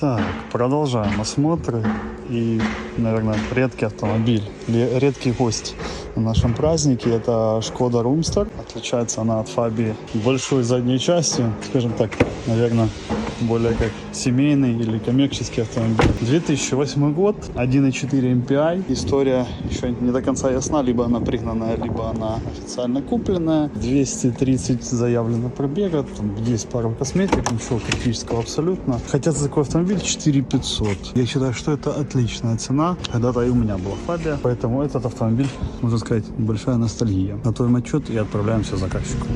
Так, продолжаем осмотры. И, наверное, редкий автомобиль, редкий гость на нашем празднике. Это Шкода Румстер. Отличается она от Фаби большой задней частью. Скажем так, наверное, более как семейный или коммерческий автомобиль. 2008 год, 1.4 MPI. История еще не до конца ясна, либо она пригнанная, либо она официально купленная. 230 заявлено пробега, там есть пару косметик, ничего критического абсолютно. Хотя за такой автомобиль 4500. Я считаю, что это отличная цена. Когда-то и у меня была Фабия, поэтому этот автомобиль, можно сказать, большая ностальгия. Готовим отчет и отправляем все заказчику.